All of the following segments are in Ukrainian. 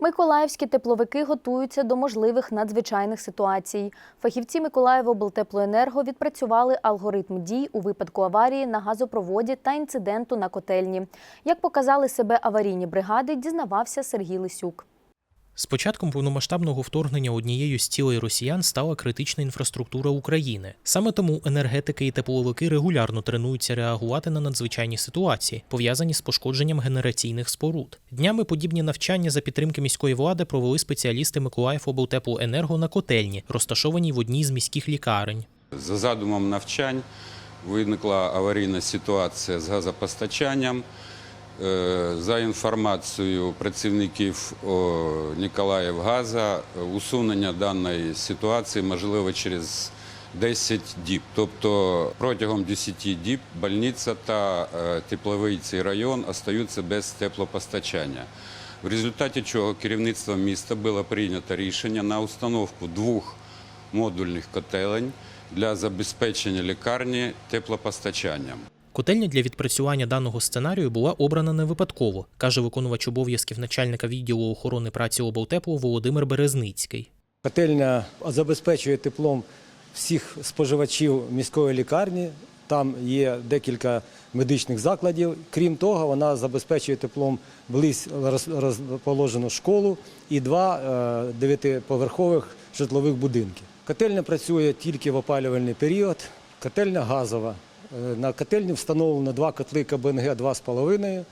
Миколаївські тепловики готуються до можливих надзвичайних ситуацій. Фахівці Миколаєвоблтеплоенерго відпрацювали алгоритм дій у випадку аварії на газопроводі та інциденту на котельні. Як показали себе аварійні бригади, дізнавався Сергій Лисюк. З початком повномасштабного вторгнення однією з цілей росіян стала критична інфраструктура України. Саме тому енергетики і тепловики регулярно тренуються реагувати на надзвичайні ситуації, пов'язані з пошкодженням генераційних споруд. Днями подібні навчання за підтримки міської влади провели спеціалісти Миколаївоблтеплоенерго на котельні, розташованій в одній з міських лікарень. За задумом навчань виникла аварійна ситуація з газопостачанням. Е, За інформацією працівників Ніколаївгаза, усунення даної ситуації можливо через 10 діб. Тобто протягом 10 діб больниця та е, тепловий цей район остаються без теплопостачання. В результаті чого керівництвом міста було прийнято рішення на установку двох модульних котелень для забезпечення лікарні теплопостачанням. Котельня для відпрацювання даного сценарію була обрана не випадково, каже виконувач обов'язків начальника відділу охорони праці облтеплу Володимир Березницький. Котельня забезпечує теплом всіх споживачів міської лікарні. Там є декілька медичних закладів. Крім того, вона забезпечує теплом близь роз- розположену школу і два е, дев'ятиповерхових житлових будинки. Котельня працює тільки в опалювальний період. Котельня газова. Е, На котельні встановлено два котли КБНГ 2,5,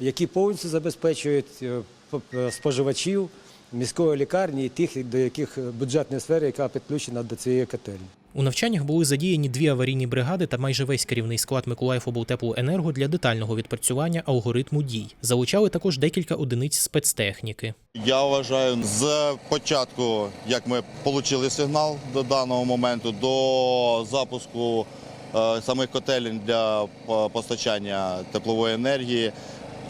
які повністю забезпечують е, споживачів міської лікарні і тих, до яких бюджетної сфери, яка підключена до цієї котельні. У навчаннях були задіяні дві аварійні бригади та майже весь керівний склад Миколаївоблтеплоенерго для детального відпрацювання алгоритму дій. Залучали також декілька одиниць спецтехніки. Я вважаю, з початку, як ми отримали сигнал до даного моменту, до запуску самих котелень для е, постачання теплової енергії,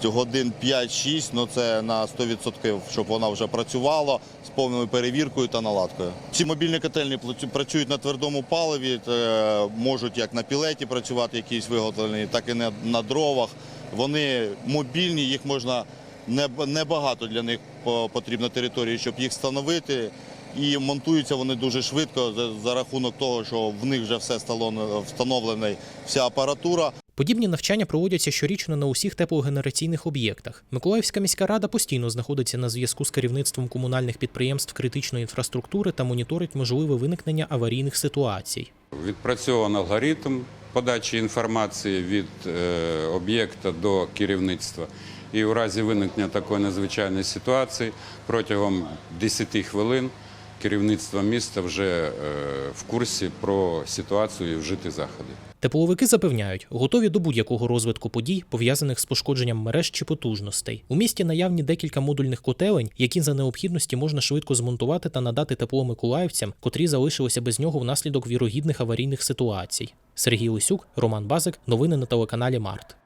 годин 5-6, ну це на 100%, щоб вона вже працювала з повною перевіркою та наладкою. Ці мобільні котельні працюють на твердому паливі, е, можуть як на пілеті працювати, якісь виготовлені, так і на, дровах. Вони мобільні, їх можна не- небагато для них по- потрібно території, щоб їх встановити. І монтуються вони дуже швидко за, за рахунок того, що в них вже все стало встановлена вся апаратура. Подібні навчання проводяться щорічно на усіх теплогенераційних об'єктах. Миколаївська міська рада постійно знаходиться на зв'язку з керівництвом комунальних підприємств критичної інфраструктури та моніторить можливе виникнення аварійних ситуацій. Відпрацьований алгоритм подачі інформації від е, об'єкта до керівництва. І у разі виникнення такої надзвичайної ситуації протягом 10 хвилин керівництво міста вже е, в курсі про ситуацію і вжити заходи. Тепловики запевняють, готові до будь-якого розвитку подій, пов'язаних з пошкодженням мереж чи потужностей. У місті наявні декілька модульних котелень, які за необхідності можна швидко змонтувати та надати тепло миколаївцям, котрі залишилися без нього внаслідок вірогідних аварійних ситуацій. Сергій Лисюк, Роман Базик. Новини на телеканалі Март.